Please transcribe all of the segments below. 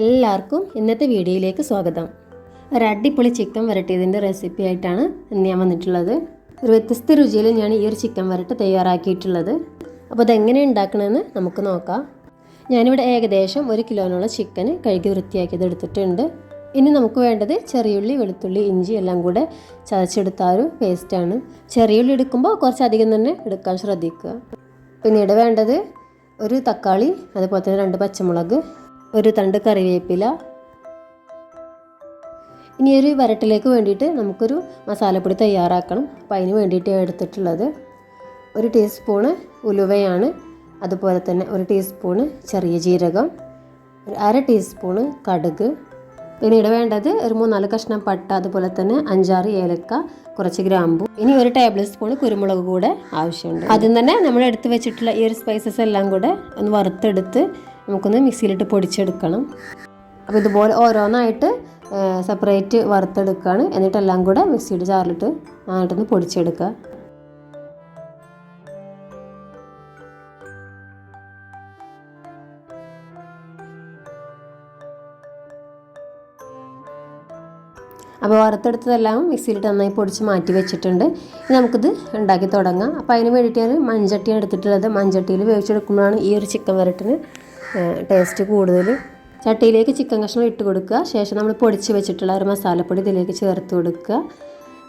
എല്ലാവർക്കും ഇന്നത്തെ വീഡിയോയിലേക്ക് സ്വാഗതം. ഒരു അടിപൊളി ചിക്കൻ വരട്ടിയതിന്റെ റെസിപ്പി ആയിട്ടാണ് ഇന്ന് ഞാൻ വന്നിട്ടുള്ളത്. ഒരു വ്യത്യസ്ത രുചിയിൽ ഞാൻ ഈ ഒരു ചിക്കൻ വരട്ട് തയ്യാറാക്കിയിട്ടുള്ളത്. അപ്പോൾ അതെങ്ങനെ ഉണ്ടാക്കണമെന്ന് നമുക്ക് നോക്കാം. ഞാനിവിടെ ഏകദേശം ഒരു കിലോനുള്ള ചിക്കൻ കഴുകി വൃത്തിയാക്കിയത് എടുത്തിട്ടുണ്ട്. ഇനി നമുക്ക് വേണ്ടത് ചെറിയുള്ളി വെളുത്തുള്ളി ഇഞ്ചി എല്ലാം കൂടെ ചതച്ചെടുത്ത ഒരു പേസ്റ്റാണ് ചെറിയുള്ളി എടുക്കുമ്പോൾ കുറച്ചധികം തന്നെ എടുക്കാൻ ശ്രദ്ധിക്കുക. പിന്നീട് വേണ്ടത് ഒരു തക്കാളി അതുപോലെ തന്നെ രണ്ട് പച്ചമുളക് ഒരു തണ്ട് കറിവേപ്പില. ഇനി ഒരു വരട്ടിലേക്ക് വേണ്ടിയിട്ട് നമുക്കൊരു മസാലപ്പൊടി തയ്യാറാക്കണം. അപ്പം അതിന് വേണ്ടിയിട്ട് എടുത്തിട്ടുള്ളത് ഒരു ടീസ്പൂണ് ഉലുവയാണ്. അതുപോലെ തന്നെ ഒരു ടീസ്പൂണ് ചെറിയ ജീരകം ഒരു അര ടീസ്പൂണ് കടുക്. പിന്നീട് വേണ്ടത് ഒരു മൂന്നാൽ കഷ്ണം പട്ട അതുപോലെ തന്നെ അഞ്ചാറ് ഏലക്ക കുറച്ച് ഗ്രാമ്പു. ഇനി ഒരു ടേബിൾ സ്പൂൺ കുരുമുളക് കൂടെ ആവശ്യമുണ്ട്. ആദ്യം തന്നെ നമ്മൾ എടുത്ത് വെച്ചിട്ടുള്ള ഈ ഒരു സ്പൈസസ് എല്ലാം കൂടെ ഒന്ന് വറുത്തെടുത്ത് നമുക്കൊന്ന് മിക്സിയിലിട്ട് പൊടിച്ചെടുക്കണം. അപ്പോൾ ഇതുപോലെ ഓരോന്നായിട്ട് സെപ്പറേറ്റ് വറുത്തെടുക്കുകയാണ് എന്നിട്ടെല്ലാം കൂടെ മിക്സിയുടെ ജാറിലിട്ട് നന്നായിട്ടൊന്ന് പൊടിച്ചെടുക്കുക. അപ്പോൾ വറുത്തെടുത്തതെല്ലാം മിക്സിയിലിട്ട് നന്നായി പൊടിച്ച് മാറ്റി വെച്ചിട്ടുണ്ട്. ഇനി നമുക്കിത് ഉണ്ടാക്കി തുടങ്ങാം. അപ്പോൾ അതിന് വേണ്ടിയിട്ട് ഞാൻ മൺചട്ടിയാണ് എടുത്തിട്ടുള്ളത്. മൺചട്ടിയിൽ വേവിച്ചെടുക്കുമ്പോഴാണ് ഈ ഒരു ചിക്കൻ വരട്ടിന് ടേസ്റ്റ് കൂടുതൽ ചട്ടിയിലേക്ക് ചിക്കൻ കഷ്ണം ഇട്ട് കൊടുക്കുക. ശേഷം നമ്മൾ പൊടിച്ച് വെച്ചിട്ടുള്ള ഒരു മസാലപ്പൊടി ഇതിലേക്ക് ചേർത്ത് കൊടുക്കുക.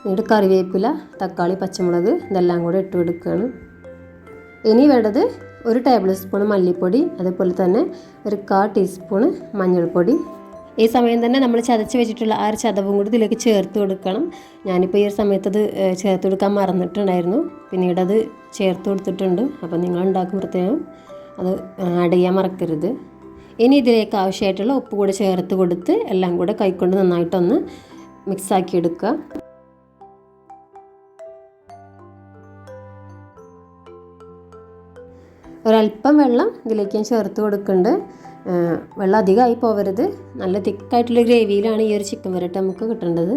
എന്നിട്ട് കറിവേപ്പില തക്കാളി പച്ചമുളക് ഇതെല്ലാം കൂടെ ഇട്ട് കൊടുക്കുകയാണ്. ഇനി വേണ്ടത് ഒരു ടേബിൾ സ്പൂൺ മല്ലിപ്പൊടി അതുപോലെ തന്നെ ഒരു കാ ടീസ്പൂൺ മഞ്ഞൾപ്പൊടി. ഈ സമയം തന്നെ നമ്മൾ ചതച്ച് വെച്ചിട്ടുള്ള ആ ഒരു ചതവും കൂടി ഇതിലേക്ക് ചേർത്ത് കൊടുക്കണം. ഞാനിപ്പോൾ ഈ ഒരു സമയത്ത് അത് ചേർത്ത് കൊടുക്കാൻ മറന്നിട്ടുണ്ടായിരുന്നു. പിന്നീട് അത് ചേർത്ത് കൊടുത്തിട്ടുണ്ട്. അപ്പോൾ നിങ്ങൾ ഉണ്ടാക്കുമ്പോഴത്തേനും അത് ആഡ് ചെയ്യാൻ മറക്കരുത്. ഇനി ഇതിലേക്ക് ആവശ്യമായിട്ടുള്ള ഉപ്പ് കൂടെ ചേർത്ത് കൊടുത്ത് എല്ലാം കൂടെ കൈക്കൊണ്ട് നന്നായിട്ടൊന്ന് മിക്സാക്കി എടുക്കുക. ഒരല്പം വെള്ളം ഇതിലേക്ക് ഞാൻ ചേർത്ത് കൊടുക്കുന്നുണ്ട്. വെള്ളം അധികമായി പോവരുത്. നല്ല തിക്കായിട്ടുള്ള ഗ്രേവിയിലാണ് ഈ ഒരു ചിക്കൻ വരട്ട് നമുക്ക് കിട്ടേണ്ടത്.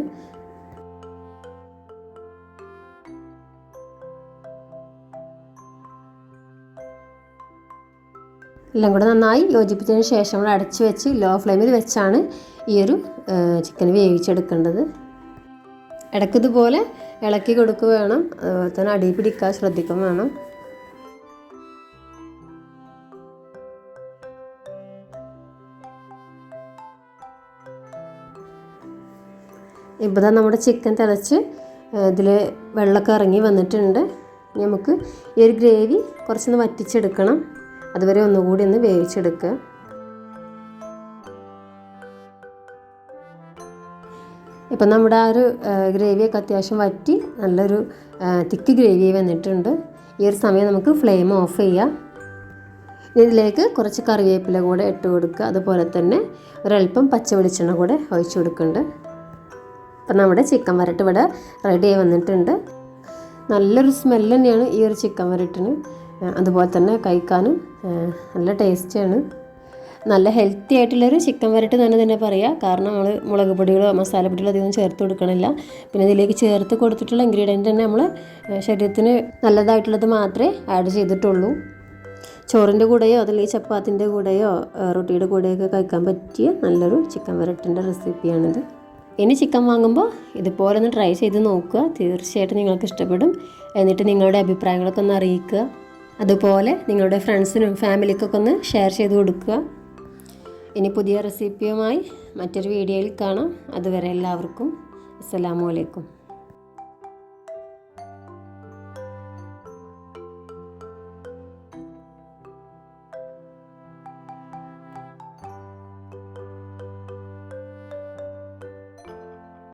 എല്ലാം കൂടെ നന്നായി യോജിപ്പിച്ചതിന് ശേഷം നമ്മൾ അടച്ച് വെച്ച് ലോ ഫ്ലെയിമിൽ വെച്ചാണ് ഈ ഒരു ചിക്കൻ വേവിച്ചെടുക്കേണ്ടത്. ഇടയ്ക്ക് ഇതുപോലെ ഇളക്കി കൊടുക്കുക വേണം. അതുപോലെ തന്നെ അടി പിടിക്കാൻ ശ്രദ്ധിക്കും വേണം. ഇപ്പോൾ നമ്മുടെ ചിക്കൻ തിളച്ച് ഇതിൽ വെള്ളമൊക്കെ ഇറങ്ങി വന്നിട്ടുണ്ട്. നമുക്ക് ഈ ഒരു ഗ്രേവി കുറച്ചൊന്ന് വറ്റിച്ചെടുക്കണം. അതുവരെ ഒന്നുകൂടി ഒന്ന് വേവിച്ചെടുക്കുക ഇപ്പം നമ്മുടെ ആ ഒരു ഗ്രേവിയൊക്കെ അത്യാവശ്യം വറ്റി നല്ലൊരു തിക്ക് ഗ്രേവി വന്നിട്ടുണ്ട്. ഈ ഒരു സമയം നമുക്ക് ഫ്ലെയിം ഓഫ് ചെയ്യാം. ഇതിലേക്ക് കുറച്ച് കറിവേപ്പില കൂടെ ഇട്ട് കൊടുക്കുക. അതുപോലെ തന്നെ ഒരല്പം പച്ച വെളിച്ചെണ്ണ കൂടെ ഒഴിച്ചു കൊടുക്കുന്നുണ്ട്. അപ്പം നമ്മുടെ ചിക്കൻ വരട്ട് ഇവിടെ റെഡി ആയി വന്നിട്ടുണ്ട്. നല്ലൊരു സ്മെല്ല് തന്നെയാണ് ഈ ഒരു ചിക്കൻ വരട്ടിന്. അതുപോലെ തന്നെ കഴിക്കാനും നല്ല ടേസ്റ്റിയാണ് നല്ല ഹെൽത്തി ആയിട്ടുള്ളൊരു ചിക്കൻ വരട്ട് തന്നെ തന്നെ പറയാം. കാരണം നമ്മൾ മുളക് പൊടികളോ മസാലപ്പൊടികളോ അധികം ചേർത്ത് കൊടുക്കണില്ല. പിന്നെ ഇതിലേക്ക് ചേർത്ത് കൊടുത്തിട്ടുള്ള ഇൻഗ്രീഡിയന്റ് തന്നെ നമ്മൾ ശരീരത്തിന് നല്ലതായിട്ടുള്ളത് മാത്രമേ ആഡ് ചെയ്തിട്ടുള്ളൂ. ചോറിന്റെ കൂടെയോ അതല്ലെങ്കിൽ ചപ്പാത്തിന്റെ കൂടെയോ റൊട്ടിയുടെ കൂടെയൊക്കെ കഴിക്കാൻ പറ്റിയ നല്ലൊരു ചിക്കൻ വരട്ടിന്റെ റെസിപ്പിയാണിത്. ഇനി ചിക്കൻ വാങ്ങുമ്പോൾ ഇതുപോലെ ഒന്ന് ട്രൈ ചെയ്ത് നോക്കുക. തീർച്ചയായിട്ടും നിങ്ങൾക്ക് ഇഷ്ടപ്പെടും. എന്നിട്ട് നിങ്ങളുടെ അഭിപ്രായങ്ങളൊക്കെ ഒന്ന് അറിയിക്കുക. അതുപോലെ നിങ്ങളുടെ ഫ്രണ്ട്സിനും ഫാമിലിക്കൊക്കെ ഒന്ന് ഷെയർ ചെയ്ത് കൊടുക്കുക. ഇനി പുതിയ റെസിപ്പിയുമായി മറ്റൊരു വീഡിയോയിൽ കാണാം. അതുവരെ എല്ലാവർക്കും അസ്സലാമു അലൈക്കും.